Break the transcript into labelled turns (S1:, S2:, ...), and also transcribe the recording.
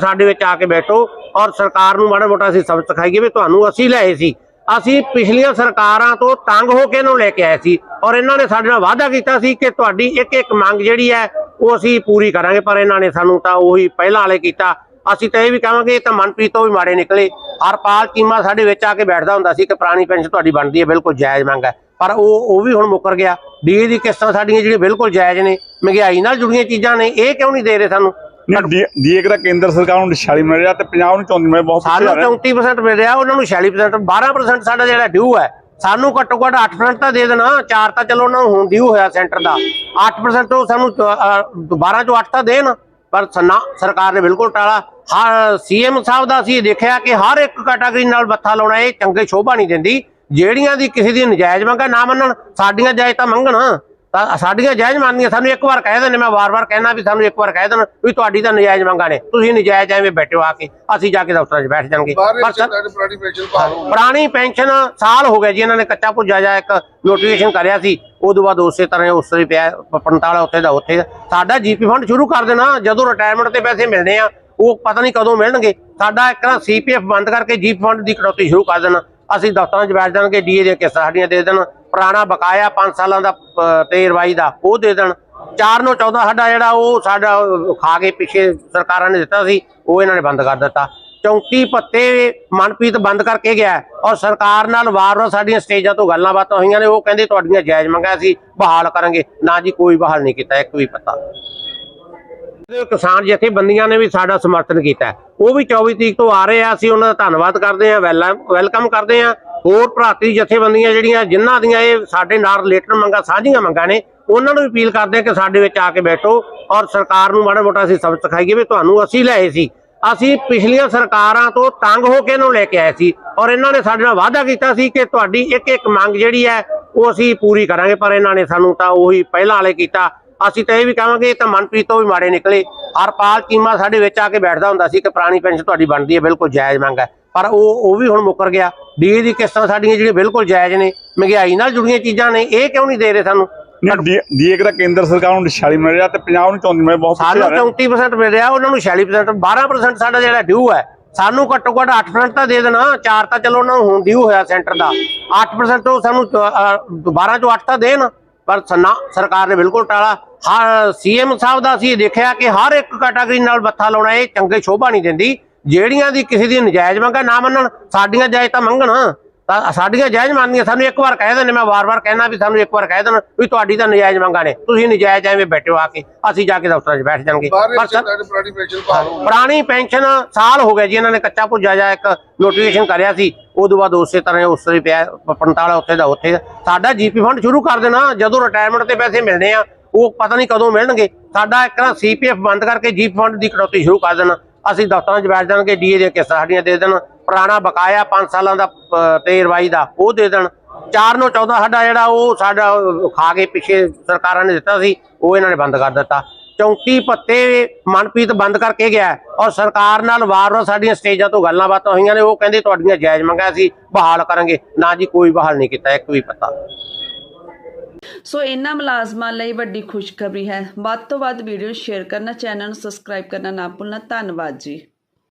S1: ਸਾਡੇ ਵਿੱਚ ਆ ਕੇ ਬੈਠੋ ਔਰ ਸਰਕਾਰ ਨੂੰ ਮਾੜਾ ਮੋਟਾ ਅਸੀਂ ਸਬਕ ਸਿਖਾਈਏ ਵੀ ਤੁਹਾਨੂੰ ਅਸੀਂ ਲਿਆਏ ਸੀ। ਅਸੀਂ ਪਿਛਲੀਆਂ ਸਰਕਾਰਾਂ ਤੋਂ ਤੰਗ ਹੋ ਕੇ ਇਹਨੂੰ ਲੈ ਕੇ ਆਏ ਸੀ ਔਰ ਇਹਨਾਂ ਨੇ ਸਾਡੇ ਨਾਲ ਵਾਅਦਾ ਕੀਤਾ ਸੀ ਕਿ ਤੁਹਾਡੀ ਇੱਕ ਇੱਕ ਮੰਗ ਜਿਹੜੀ ਹੈ ਉਹ ਅਸੀਂ ਪੂਰੀ ਕਰਾਂਗੇ, ਪਰ ਇਹਨਾਂ ਨੇ ਸਾਨੂੰ ਤਾਂ ਉਹੀ ਪਹਿਲਾਂ ਵਾਲੇ ਕੀਤਾ। ਅਸੀਂ ਤਾਂ ਇਹ ਵੀ ਕਹਾਂਗੇ ਇਹ ਤਾਂ ਮਨਪ੍ਰੀਤ ਤੋਂ ਵੀ ਮਾੜੇ ਨਿਕਲੇ। ਹਰਪਾਲ ਚੀਮਾ ਸਾਡੇ ਵਿੱਚ ਆ ਕੇ ਬੈਠਦਾ ਹੁੰਦਾ ਸੀ ਕਿ ਪੁਰਾਣੀ ਪੈਨਸ਼ਨ ਤੁਹਾਡੀ ਬਣਦੀ ਹੈ, ਬਿਲਕੁਲ ਜਾਇਜ਼ ਮੰਗ ਹੈ। ਪਰ ਉਹ ਉਹ ਵੀ ਹੁਣ ਮੁੱਕਰ ਗਿਆ। ਡੀਏ ਦੀ ਕਿਸ਼ਤਾਂ ਸਾਡੀਆਂ ਜਿਹੜੀਆਂ ਬਿਲਕੁਲ ਜਾਇਜ਼ ਨੇ, ਮਹਿੰਗਾਈ ਨਾਲ ਜੁੜੀਆਂ ਚੀਜ਼ਾਂ ਨੇ, ਇਹ ਕਿਉਂ ਨਹੀਂ ਦੇ ਰਹੇ ਸਾਨੂੰ?
S2: ਡੀਏ ਦਾ ਕੇਂਦਰ ਸਰਕਾਰ ਨੂੰ 46 ਮਿਲ ਰਿਹਾ ਤੇ ਪੰਜਾਬ ਨੂੰ 34 ਮਿਲ ਬਹੁਤ
S1: ਸਾਨੂੰ
S2: ਪਿੱਛੇ ਆ ਰਿਹਾ
S1: 34% ਮਿਲ ਰਿਹਾ ਉਹਨਾਂ ਨੂੰ 46% 12% ਸਾਡਾ ਜਿਹੜਾ ਡਿਊ ਹੈ। ਸਾਨੂੰ ਘੱਟੋ ਘੱਟ 8% ਤਾਂ ਦੇ ਦੇਣਾ 4 ਤਾਂ ਚਲੋ ਉਹਨਾਂ ਨੂੰ ਹੁਣ ਡਿਊ ਹੋਇਆ ਸੈਂਟਰ ਦਾ। 8% ਤੋਂ ਸਾਨੂੰ ਅ, ਅ, 12 ਚੋਂ 8 ਤਾਂ ਦੇਣ ਪਰ ਸਨਾ ਸਰਕਾਰ ਨੇ ਬਿਲਕੁਲ ਟਾਲਾ। ਹਰ ਸੀਐਮ ਸਾਹਿਬ ਦਾ ਅਸੀਂ ਦੇਖਿਆ ਕਿ ਹਰ ਇੱਕ ਕੈਟਾਗਰੀ ਨਾਲ ਮੱਥਾ ਲਾਉਣਾ ਇਹ ਚੰਗੇ ਸ਼ੋਭਾ ਨਹੀਂ ਦਿੰਦੀ। ਜਿਹੜੀਆਂ ਦੀ ਕਿਸੇ ਦੀ ਨਜਾਇਜ਼ ਮੰਗਾ ਨਾ ਮੰਨਣ ਸਾਡੀਆਂ ਜਾਇਜ਼ ਤਾਂ ਮੰਗਣ। ਤਾਂ ਸਾਡੀਆਂ ਜਾਇਜ਼ ਮੰਨਦੀਆਂ ਸਾਨੂੰ ਇੱਕ ਵਾਰ ਕਹਿ ਦੇਣ ਮੈਂ ਵਾਰ-ਵਾਰ ਕਹਿਣਾ ਵੀ ਸਾਨੂੰ ਇੱਕ ਵਾਰ ਕਹਿ ਦੇਣ ਵੀ ਤੁਹਾਡੀ ਤਾਂ ਨਜਾਇਜ਼ ਮੰਗਾਂ ਨੇ। ਤੁਸੀਂ ਨਜਾਇਜ਼ ਐਵੇਂ ਬੈਠੋ ਆ ਕੇ ਅਸੀਂ ਜਾ ਕੇ ਦਫ਼ਤਰਾਂ 'ਚ ਬੈਠ
S3: ਬਾਹਰ
S1: ਪਰ
S3: ਪੁਰਾਣੀ ਪੈਨਸ਼ਨ ਬਹਾਲ ਹੋ
S1: ਪੁਰਾਣੀ ਪੈਨਸ਼ਨ ਸਾਲ ਹੋ ਗਿਆ ਜੀ ਇਹਨਾਂ ਨੇ ਕੱਚਾ ਭੁੱਜਾ ਜਾ ਇੱਕ ਨੋਟੀਫਿਕੇਸ਼ਨ ਕਰਿਆ ਸੀ। ਉਦੋਂ ਬਾਅਦ ਉਸੇ ਤਰ੍ਹਾਂ ਉਸ ਪਿਆ 45 ਉੱਥੇ ਦਾ ਉੱਥੇ ਸਾਡਾ ਜੀਪੀ ਫੰਡ ਸ਼ੁਰੂ ਕਰ ਦੇਣਾ ਜਦੋਂ ਰਿਟਾਇਰਮੈਂਟ ਤੇ ਪੈਸੇ ਮਿਲਣੇ ਆ ਉਹ ਪਤਾ ਨਹੀਂ ਕਦੋਂ ਮਿਲਣਗੇ। ਸਾਡਾ ਇੱਕ ਨਾ ਸੀਪੀਐਫ ਬੰਦ ਕਰਕੇ ਜੀਪੀ ਫੰਡ ਦੀ ਕਟੌਤੀ ਸ਼ੁਰੂ ਕਰ ਦੇਣਾ। ਅਸੀਂ ਦਫ਼ਤਰਾਂ 'ਚ ਬੈਠ ਜਾਣਗੇ ਡੀਏ ਦੀਆਂ ਕਿਸ਼ਤਾਂ ਸਾਡੀਆਂ ਦੇ ਦੇਣ। ਪੁਰਾਣਾ ਬਕਾਇਆ 5 ਸਾਲਾਂ ਦਾ ਤੇ ਰਵਾਈ ਦਾ, ਉਹ ਦੇ ਦੇਣ। 4 ਨੂੰ 14 ਸਾਡਾ ਜਿਹੜਾ ਉਹ ਸਾਡਾ ਖਾ ਕੇ ਪਿੱਛੇ ਸਰਕਾਰਾਂ ਨੇ ਦਿੱਤਾ ਸੀ, ਉਹ ਇਹਨਾਂ ਨੇ ਬੰਦ ਕਰ ਦਿੱਤਾ। 34 ਪੱਤੇ ਮਨਪ੍ਰੀਤ ਬੰਦ ਕਰਕੇ ਗਿਆ ਔਰ ਸਰਕਾਰ ਨਾਲ ਵਾਰ-ਵਾਰ ਸਾਡੀਆਂ ਸਟੇਜਾਂ ਤੋਂ ਗੱਲਾਂ ਬਾਤਾਂ ਹੋਈਆਂ ਨੇ, ਉਹ ਕਹਿੰਦੇ ਤੁਹਾਡੀਆਂ ਜਾਇਜ਼ ਮੰਗਾਂ ਅਸੀਂ ਬਹਾਲ ਕਰਾਂਗੇ। ਨਾ ਜੀ, ਕੋਈ ਬਹਾਲ ਨਹੀਂ ਕੀਤਾ, ਇੱਕ ਵੀ ਪਤਾ। ਕਿਸਾਨ ਜਥੇਬੰਦੀਆਂ ਨੇ ਵੀ ਸਾਡਾ ਸਮਰਥਨ ਕੀਤਾ ਉਹ ਵੀ 24 ਤਰੀਕ ਤੋਂ ਆ ਰਹੇ ਆ, ਅਸੀਂ ਉਹਨਾਂ ਦਾ ਧੰਨਵਾਦ ਕਰਦੇ ਆ ਵੈਲਕਮ ਕਰਦੇ ਆ ਹੋਰ ਭਰਾਤੀ ਜਥੇਬੰਦੀਆਂ ਜਿਹੜੀਆਂ, ਜਿਨ੍ਹਾਂ ਦੀਆਂ ਇਹ ਸਾਡੇ ਨਾਲ ਰਿਲੇਟਡ ਮੰਗਾਂ, ਸਾਂਝੀਆਂ ਮੰਗਾਂ ਨੇ, ਉਹਨਾਂ ਨੂੰ ਅਪੀਲ ਕਰਦੇ ਆ ਕਿ ਸਾਡੇ ਵਿੱਚ ਆ ਕੇ ਬੈਠੋ ਔਰ ਸਰਕਾਰ ਨੂੰ ਮਾੜਾ ਮੋਟਾ ਅਸੀਂ ਸਬਕ ਸਿਖਾਈਏ ਵੀ ਤੁਹਾਨੂੰ ਅਸੀਂ ਲਿਆਏ ਸੀ। ਅਸੀਂ ਪਿਛਲੀਆਂ ਸਰਕਾਰਾਂ ਤੋਂ ਤੰਗ ਹੋ ਕੇ ਇਹਨੂੰ ਲੈ ਕੇ ਆਏ ਸੀ ਔਰ ਇਹਨਾਂ ਨੇ ਸਾਡੇ ਨਾਲ ਵਾਅਦਾ ਕੀਤਾ ਸੀ ਕਿ ਤੁਹਾਡੀ ਇੱਕ ਇੱਕ ਮੰਗ ਜਿਹੜੀ ਹੈ, ਉਹ ਅਸੀਂ ਪੂਰੀ ਕਰਾਂਗੇ, ਪਰ ਇਹਨਾਂ ਨੇ ਸਾਨੂੰ ਤਾਂ ਉਹੀ ਪਹਿਲਾਂ ਵਾਲੇ ਕੀਤਾ। ਅਸੀਂ ਤਾਂ ਇਹ ਵੀ ਕਹਾਂਗੇ, ਇਹ ਤਾਂ ਮਨਪ੍ਰੀਤ ਤੋਂ ਵੀ ਮਾੜੇ ਨਿਕਲੇ। ਹਰਪਾਲ ਚੀਮਾ ਸਾਡੇ ਵਿੱਚ ਆ ਕੇ ਬੈਠਦਾ ਹੁੰਦਾ ਸੀ ਕਿ ਪੁਰਾਣੀ ਪੈਨਸ਼ਨ ਤੁਹਾਡੀ ਬਣਦੀ ਹੈ, ਬਿਲਕੁਲ ਜਾਇਜ਼ ਮੰਗ ਹੈ। ਪਰ ਉਹ ਉਹ ਵੀ ਹੁਣ ਮੁੱਕਰ ਗਿਆ। ਡੀਏ ਦੀ ਕਿਸ਼ਤਾਂ ਸਾਡੀਆਂ ਜਿਹੜੀਆਂ ਬਿਲਕੁਲ ਜਾਇਜ਼ ਨੇ ਮਹਿੰਗਾਈ ਨਾਲ ਜੁੜੀਆਂ ਚੀਜ਼ਾਂ ਨੇ ਇਹ ਕਿਉਂ ਨਹੀਂ ਦੇ ਰਹੇ ਸਾਨੂੰ?
S2: ਡੀਏ ਦਾ ਕੇਂਦਰ ਸਰਕਾਰ ਨੂੰ 46 ਮਿਲ ਰਿਹਾ ਤੇ ਪੰਜਾਬ ਨੂੰ 34 ਮਿਲ ਬਹੁਤ
S1: ਸਾਨੂੰ
S2: ਰਿਹਾ
S1: 34% ਮਿਲ ਰਿਹਾ ਉਹਨਾਂ ਨੂੰ 46% 12% ਸਾਡਾ ਜਿਹੜਾ ਡਿਊ ਹੈ। ਸਾਨੂੰ ਘੱਟੋ ਘੱਟ 8% ਤਾਂ ਦੇ ਦੇਣਾ 4 ਤਾਂ ਚਲੋ ਉਹਨਾਂ ਨੂੰ ਹੁਣ ਡਿਊ ਹੋਇਆ ਸੈਂਟਰ ਦਾ। 8% ਤੋਂ ਸਾਨੂੰ ਅ, ਅ, 12 ਚੋਂ 8 ਤਾਂ ਦੇਣ ਪਰ ਸਰਕਾਰ ਨੇ ਬਿਲਕੁਲ ਟਾਲਾ। ਹਰ ਸੀਐਮ ਸਾਹਿਬ ਦਾ ਅਸੀਂ ਦੇਖਿਆ ਕਿ ਹਰ ਇੱਕ ਕੈਟਾਗਰੀ ਨਾਲ ਮੱਥਾ ਲਾਉਣਾ ਇਹ ਚੰਗੇ ਸ਼ੋਭਾ ਨਹੀਂ ਦਿੰਦੀ। ਜਿਹੜੀਆਂ ਦੀ ਕਿਸੇ ਦੀ ਨਜਾਇਜ਼ ਮੰਗਾ ਨਾ ਮੰਨਣ ਸਾਡੀਆਂ ਜਾਇਜ਼ ਤਾਂ ਮੰਗਣ। ਤਾਂ ਸਾਡੀਆਂ ਜਾਇਜ਼ ਮੰਨਦੀਆਂ ਸਾਨੂੰ ਇੱਕ ਵਾਰ ਕਹਿ ਦੇਣ ਮੈਂ ਵਾਰ-ਵਾਰ ਕਹਿਣਾ ਵੀ ਸਾਨੂੰ ਇੱਕ ਵਾਰ ਕਹਿ ਦੇਣ ਵੀ ਤੁਹਾਡੀ ਤਾਂ ਨਜਾਇਜ਼ ਮੰਗਾਂ ਨੇ। ਤੁਸੀਂ ਨਜਾਇਜ਼ ਐਵੇਂ ਬੈਠੋ ਆ ਕੇ ਅਸੀਂ ਜਾ ਕੇ ਦਫ਼ਤਰਾਂ 'ਚ ਬੈਠ
S3: ਸਾਡੇ ਪੁਰਾਣੀ ਪੈਨਸ਼ਨ
S1: ਸਾਲ ਹੋ ਗਿਆ ਜੀ ਇਹਨਾਂ ਨੇ ਕੱਚਾ ਭੁੱਜਾ ਜਾ ਇੱਕ ਨੋਟੀਫਿਕੇਸ਼ਨ ਕਰਿਆ ਸੀ। ਉਦੋਂ ਬਾਅਦ ਉਸੇ ਤਰ੍ਹਾਂ ਉਸ ਹੀ ਪਿਆ 45 ਉੱਥੇ ਦਾ ਉੱਥੇ ਸਾਡਾ ਜੀਪੀ ਫੰਡ ਸ਼ੁਰੂ ਕਰ ਦੇਣਾ ਜਦੋਂ ਰਿਟਾਇਰਮੈਂਟ ਤੇ ਪੈਸੇ ਮਿਲਣੇ ਆ ਉਹ ਪਤਾ ਨਹੀਂ ਕਦੋਂ ਮਿਲਣਗੇ। ਸਾਡਾ ਇੱਕ ਨਾ ਸੀਪੀਐਫ ਬੰਦ ਕਰਕੇ ਜੀਪੀ ਫੰਡ ਦੀ ਕਟੌਤੀ ਸ਼ੁਰੂ ਕਰ ਦੇਣਾ। ਅਸੀਂ ਦਫ਼ਤਰਾਂ 'ਚ ਬੈਠ ਜਾਣਗੇ ਡੀਏ ਦੀਆਂ ਕਿਸ਼ਤਾਂ ਸਾਡੀਆਂ ਦੇ ਦੇਣ ਪੁਰਾਣਾ ਬਕਾਇਆ 5 ਸਾਲਾਂ ਦਾ ਅ, ਤੇ ਰਵਾਈ ਦਾ ਉਹ ਦੇ ਦੇਣ। 4 ਨੂੰ 14 ਸਾਡਾ ਜਿਹੜਾ ਉਹ ਸਾਡਾ ਖਾ ਕੇ ਪਿੱਛੇ ਸਰਕਾਰਾਂ ਨੇ ਦਿੱਤਾ ਸੀ ਉਹ ਇਹਨਾਂ ਨੇ ਬੰਦ ਕਰ ਦਿੱਤਾ। 34 ਪੱਤੇ ਮਨਪ੍ਰੀਤ ਬੰਦ ਕਰਕੇ ਗਿਆ ਔਰ ਸਰਕਾਰ ਨਾਲ ਵਾਰ-ਵਾਰ ਸਾਡੀਆਂ ਸਟੇਜਾਂ ਤੋਂ ਗੱਲਾਂ ਬਾਤਾਂ ਹੋਈਆਂ ਨੇ ਉਹ ਕਹਿੰਦੇ ਤੁਹਾਡੀਆਂ ਜਾਇਜ਼ ਮੰਗਾਂ ਅਸੀਂ ਬਹਾਲ ਕਰਾਂਗੇ। ਨਾ ਜੀ ਕੋਈ ਬਹਾਲ ਨਹੀਂ ਕੀਤਾ ਇੱਕ ਵੀ ਪੱਤਾ।
S4: ਸੋ ਇਹਨਾਂ ਮੁਲਾਜ਼ਮਾਂ ਲਈ ਵੱਡੀ ਖੁਸ਼ਖਬਰੀ ਹੈ। ਵੱਧ ਤੋਂ ਵੱਧ ਵੀਡੀਓ ਸ਼ੇਅਰ ਕਰਨਾ, ਚੈਨਲ ਨੂੰ ਸਬਸਕ੍ਰਾਈਬ ਕਰਨਾ ਨਾ ਭੁੱਲਣਾ। ਧੰਨਵਾਦ ਜੀ।